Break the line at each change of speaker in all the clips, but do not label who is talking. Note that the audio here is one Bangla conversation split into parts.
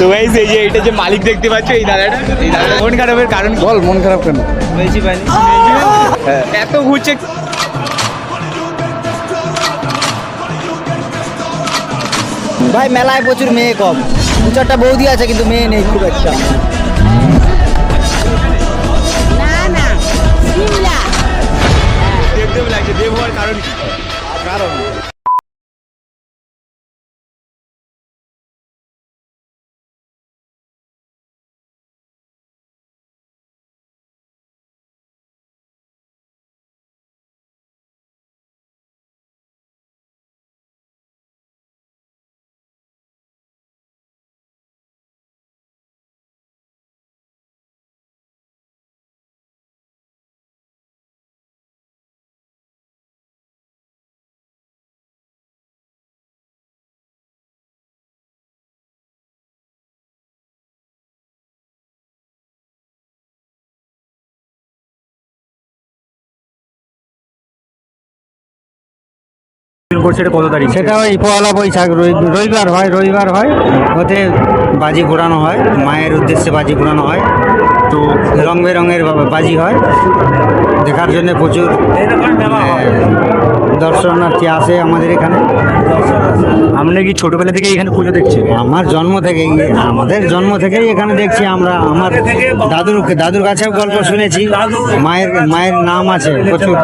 তো গাইস এই যে এটা যে মালিক দেখতে পাচ্ছ এই দাদাটা এই দাদাটা মন খারাপের কারণ
বল মন খারাপ কেন?
বেশি পানি এত ঘুরছে।
ভাই মেলায় প্রচুর মেয়ে কম। দু চারটা বৌদি আছে কিন্তু মেয়ে নেই খুব একটা।
না না সিমলা।
লাগছে দেব হওয়ার কারণ কারণ? করছে এটা কত তারিখ?
সেটা ওই পয়লা বৈশাখ রবিবার হয় রবিবার হয়। ওতে বাজি ঘোরানো হয় মায়ের উদ্দেশ্যে বাজি ঘোরানো হয়। তো রং বেরঙের বাজি হয়। দেখার জন্য প্রচুর দর্শনার্থী আসে আমাদের এখানে।
আমরা কি ছোটবেলা থেকে এখানে পুজো দেখছি
আমার জন্ম থেকেই আমাদের জন্ম থেকেই এখানে দেখছি আমরা। আমার দাদুর দাদুর কাছেও গল্প শুনেছি। মায়ের মায়ের নাম আছে প্রচুর।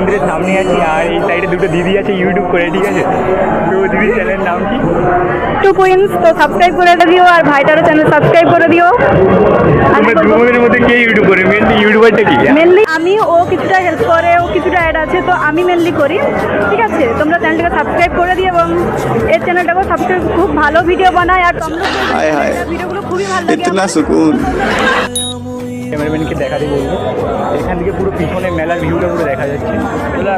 মন্দিরের সামনে আছি আর এই সাইডে দুটো দিদি আছে ইউটিউব করে ঠিক আছে? তো দিদির চ্যানেলের নাম কি?
টু কুইন্স তো সাবস্ক্রাইব করে দিও আর ভাইটারও চ্যানেল সাবস্ক্রাইব করে দিও।
তোমরা মধ্যে কে ইউটিউব করে? মেনলি ইউটিউবারটা কি?
মেনলি আমি ও কিছুটা হেল্প করে ও কিছুটা অ্যাড আছে তো আমি মেনলি করি ঠিক আছে? তোমরা চ্যানেলটাকে সাবস্ক্রাইব করে দিও এবং এর চ্যানেলটাকে সাবস্ক্রাইব খুব ভালো ভিডিও বানায় আর তোমরা ভিডিওগুলো খুবই ভালো লাগে ইতনা
সুকুন
ক্যামেরাম্যানকে দেখাতে বলব। এখান থেকে পুরো পিছনে মেলার ভিউটা পুরো দেখা যাচ্ছে। চলে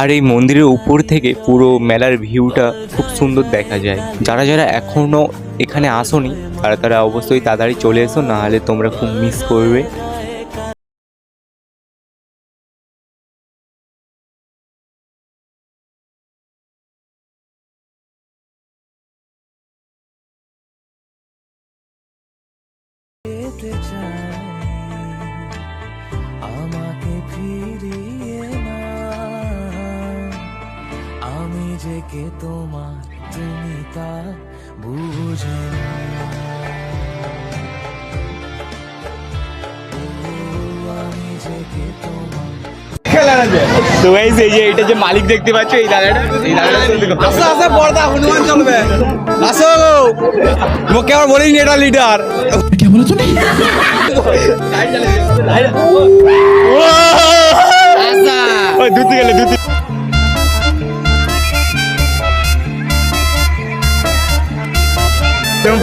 আর এই মন্দিরের উপর থেকে পুরো মেলার ভিউটা খুব সুন্দর দেখা যায়। যারা যারা এখনও এখানে আসোনি, তারা তারা অবশ্যই তাড়াতাড়ি চলে এসো, নাহলে তোমরা খুব মিস করবে।
আমাকে ফিরিয়ে না আমি যে কে তোমার তুমি তা বুঝে না।
তো এই যে এটা যে মালিক দেখতে পাচ্ছ এই দাদাটা এই দাদাটা দেখো।
আস্তে আস্তে পর্দা হনুমান চলবে। আসো মুখে আমার বলিনি এটা লিডার।
গেলে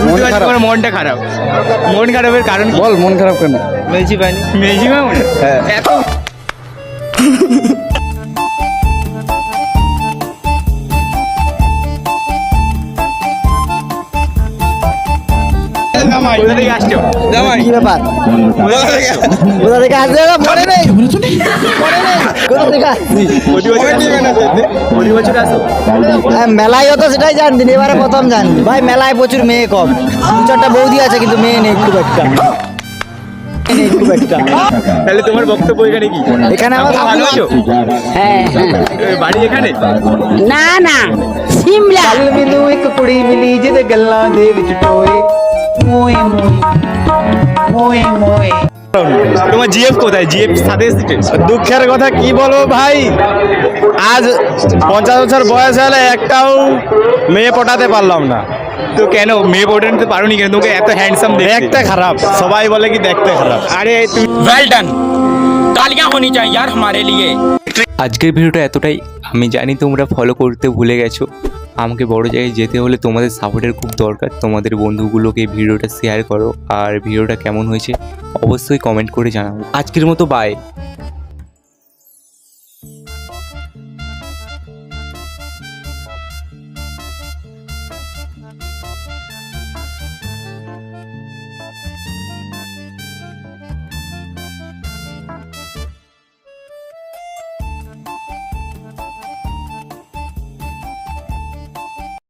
বুঝতে পারছ তোমার মনটা খারাপ। মন খারাপের কারণ
বল মন খারাপ কেন?
মেলছি পাইনি।
মেজি মামুন এত কোথা
হ্যাঁ, মেলায় হতো সেটাই জানতেন এবারে প্রথম জানি ভাই মেলায় প্রচুর মেয়ে কম। চারটা বৌদি আছে কিন্তু মেয়ে নেই খুব একটা
হ্যাঁ, হ্যাঁ। না না। সিমলা।
মিলু এক কুড়ি মিলি যেতে গল্লা দেব চটোয় মই মই
তোমার জিএফ কোথায়? জিএফ সাথে
দুঃখের কথা কি বলব ভাই? আজ পঞ্চাশ বছর বয়স হলে একটাও মেয়ে পটাতে পারলাম না।
তো কেন? মেয়ে পটাতে পারোনি কেন? তোকে এত হ্যান্ডসাম
দেখতে। খারাপ। সবাই বলে কি দেখতে খারাপ।
আরে তুমি
ওয়েল ডান তালিয়া হনি চাই यार हमारे लिए।
আজকের ভিডিওটা এতটাই। আমি জানি তোমরা ফলো করতে ভুলে গেছো। আমাকে বড় জায়গায় যেতে হলে তোমাদের সাপোর্টের খুব দরকার। তোমাদের বন্ধুগুলোকে ভিডিওটা শেয়ার করো। আর ভিডিওটা কেমন হয়েছে অবশ্যই কমেন্ট করে জানাও। আজকের মতো বাই